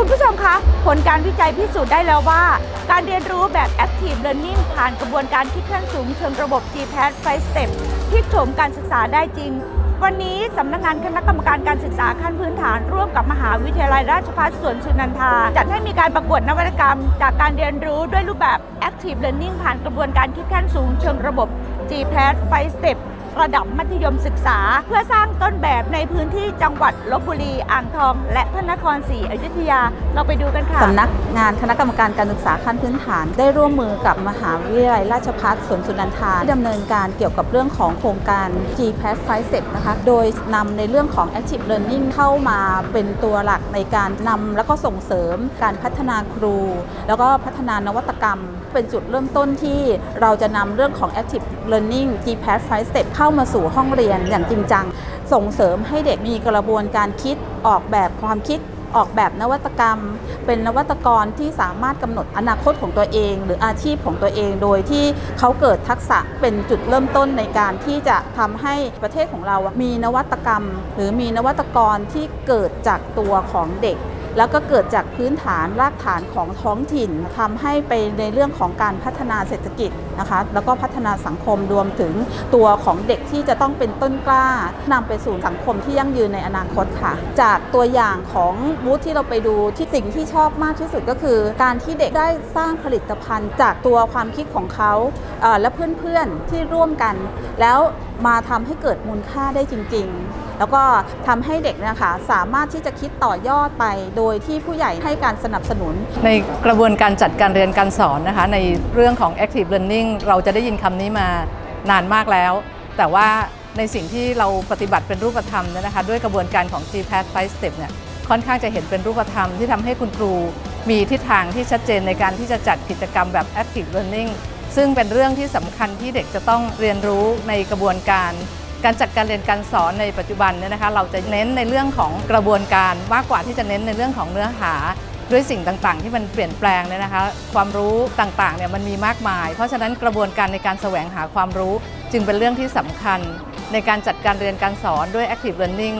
คุณผู้ชมคะผลการวิจัยพิสูจน์ได้แล้วว่า การเรียนรู้แบบ Active Learning ผ่านกระบวนการคิดขั้นสูงเชิงระบบ GPAT 5 Step ที่โฉมการศึกษาได้จริง วันนี้สำนักงานคณะกรรมการการศึกษาขั้นพื้นฐาน ร่วมกับมหาวิทยาลัยราชภัฏสวนสุนันทา จัดให้มีการประกวดนวัตกรรม จากการเรียนรู้ด้วยรูปแบบ Active Learning ผ่านกระบวนการคิดขั้นสูงเชิงระบบ GPAT 5 Step ระดับมัธยมศึกษา เพื่อสร้างต้นแบบในพื้นที่จังหวัดลบบุรี อ่างทอง และพระนครศรีอยุธยา เราไปดูกันค่ะสำนักงานคณะกรรมการการศึกษาขั้นพื้นฐาน ได้ร่วมมือกับมหาวิทยาลัยราชภัฏสวนสุนันทาที่ดำเนินการเกี่ยวกับเรื่องของโครงการ g p a s 5 Step นะคะ โดยนำในเรื่องของ Active Learning เข้ามาเป็นตัวหลักในการนำแล้วก็ส่งเสริมการพัฒนาครู แล้วก็พัฒนานวัตกรรมเป็นจุดเริ่มต้นที่เราจะนำเรื่องของ Active Learning g p a s 5 Step เข้ามาสู่ห้องเรียนอย่างจริงจัง ส่งเสริมให้เด็กมีกระบวนการคิดออกแบบความคิดออกแบบนวัตกรรม เป็นนวัตกรที่สามารถกำหนดอนาคตของตัวเอง หรืออาชีพของตัวเอง โดยที่เขาเกิดทักษะเป็นจุดเริ่มต้นในการที่จะทำให้ประเทศของเรา มีนวัตกรรม หรือมีนวัตกรที่เกิดจากตัวของเด็ก แล้วก็เกิดจากพื้นฐานรากฐานของท้องถิ่นทำให้ไปในเรื่องของการพัฒนาเศรษฐกิจนะคะแล้วก็พัฒนาสังคมรวมถึงตัวของเด็กที่จะต้องเป็นต้นกล้านำไปสู่สังคมที่ยั่งยืนในอนาคตค่ะ จากตัวอย่างของบูธที่เราไปดูที่สิ่งที่ชอบมากที่สุดก็คือ การที่เด็กได้สร้างผลิตภัณฑ์ จากตัวความคิดของเขาและเพื่อนๆที่ร่วมกัน แล้วมาทำให้เกิดมูลค่าได้จริง ๆ แล้วก็ทำให้เด็กนะคะสามารถที่จะคิดต่อยอดไป โดยที่ผู้ใหญ่ให้การสนับสนุน ในกระบวนการจัดการเรียนการสอนนะคะ ในเรื่องของ active learning เราจะได้ยินคำนี้มานานมากแล้ว แต่ว่าในสิ่งที่เราปฏิบัติเป็นรูปธรรมเนี่ยนะคะ ด้วยกระบวนการของ GPAT 5 Step เนี่ยค่อนข้างจะเห็นเป็นรูปธรรมที่ทำให้คุณครูมีทิศทางที่ชัดเจนในการที่จะจัดกิจกรรมแบบ active learning ซึ่งเป็นเรื่องที่สำคัญที่เด็กจะต้องเรียนรู้ในกระบวนการ การจัดการเรียนการสอนในปัจจุบันเนี่ยนะคะเราจะเน้นในเรื่องของกระบวนการมากกว่าที่จะเน้นในเรื่องของเนื้อหาด้วยสิ่งต่างๆ ที่มันเปลี่ยนแปลงเนี่ยนะคะความรู้ต่างๆเนี่ยมันมีมากมาย เพราะฉะนั้นกระบวนการในการแสวงหาความรู้จึงเป็นเรื่องที่สำคัญ ในการจัดการเรียนการสอนด้วย active learning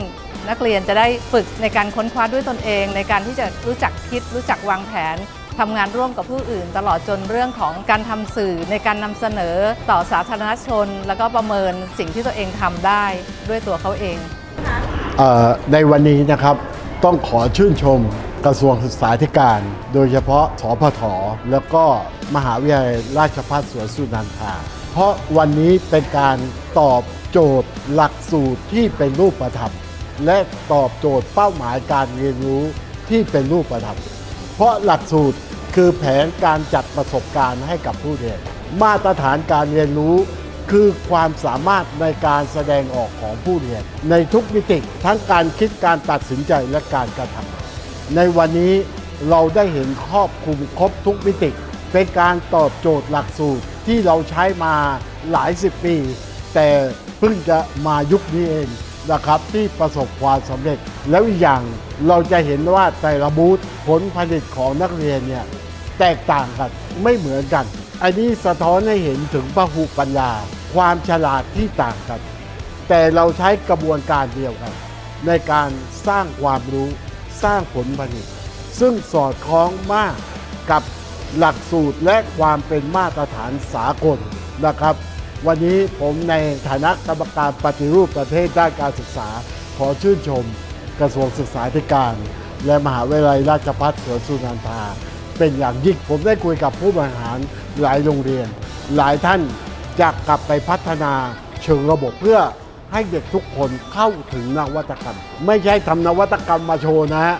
นักเรียนจะได้ฝึกในการค้นคว้าด้วยตนเอง ในการที่จะรู้จักคิด รู้จักวางแผน ทำงานร่วมกับผู้อื่น ตลอดจนเรื่องของการทำสื่อในการนำเสนอต่อสาธารณชน แล้วก็ประเมินสิ่งที่ตัวเองทำได้ด้วยตัวเขาเองเออในวันนี้นะครับต้องขอชื่นชมกระทรวงศึกษาธิการ โดยเฉพาะสพทแล้วก็มหาวิทยาลัยราชภัฏสวนสุนันทา เพราะวันนี้เป็นการตอบโจทย์หลักสูตรที่เป็นรูปธรรม และตอบโจทย์เป้าหมายการเรียนรู้ที่เป็นรูปธรรม เพราะหลักสูตร คือแผนการจัดประสบการณ์ให้กับผู้เรียน มาตรฐานการเรียนรู้ คือความสามารถในการแสดงออกของผู้เรียน ในทุกมิติทั้งการคิดการตัดสินใจและการกระทำในวันนี้เราได้เห็นครอบคลุมครบทุกมิติ เป็นการตอบโจทย์หลักสูตรที่เราใช้มาหลายสิบปี แต่เพิ่งจะมายุคนี้เอง นะครับที่ประสบความสำเร็จ แล้วอีกอย่างเราจะเห็นว่าแต่ละบูธผลผลิตของนักเรียนเนี่ยแตกต่างกันไม่เหมือนกัน อันนี้สะท้อนให้เห็นถึงพหุปัญญา ความฉลาดที่ต่างกัน แต่เราใช้กระบวนการเดียวกัน ในการสร้างความรู้สร้างผลผลิต ซึ่งสอดคล้องมากกับหลักสูตรและความเป็นมาตรฐานสากลนะครับ วันนี้ผมในฐานะกรรมการปฏิรูปประเทศด้านการศึกษา ขอชื่นชม กระทรวงศึกษาธิการ และมหาวิทยาลัยราชภัฏสวนสุนันทา เป็นอย่างยิ่งผมได้คุยกับผู้บริหารหลายโรงเรียน หลายท่านจะกลับไปพัฒนาเชิงระบบเพื่อให้เด็กทุกคนเข้าถึงนวัตกรรม ไม่ใช่ทำนวัตกรรมมาโชว์นะฮะ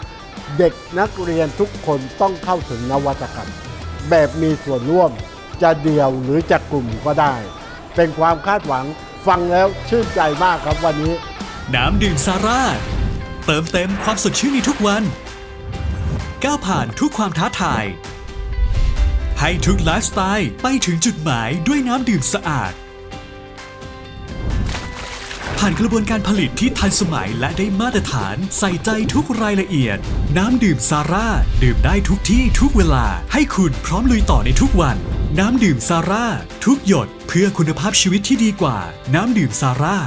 เด็กนักเรียนทุกคนต้องเข้าถึงนวัตกรรม แบบมีส่วนร่วมจะเดี่ยวหรือจะกลุ่มก็ได้ เป็นความคาดหวังฟังแล้วชื่นใจมากครับวันนี้ น้ำดื่มซาร่า เติมเต็มความสดชื่นในทุกวัน ก้าวผ่านทุกความท้าทาย ให้ทุกไลฟ์สไตล์ไปถึงจุดหมายด้วยน้ำดื่มสะอาด ผ่านกระบวนการผลิตที่ทันสมัยและได้มาตรฐานใส่ใจทุกรายละเอียด น้ำดื่มซาร่า ดื่มได้ทุกที่ทุกเวลา ให้คุณพร้อมลุยต่อในทุกวัน น้ำดื่มซาร่า ทุกหยดเพื่อคุณภาพชีวิตที่ดีกว่า น้ำดื่มซาร่า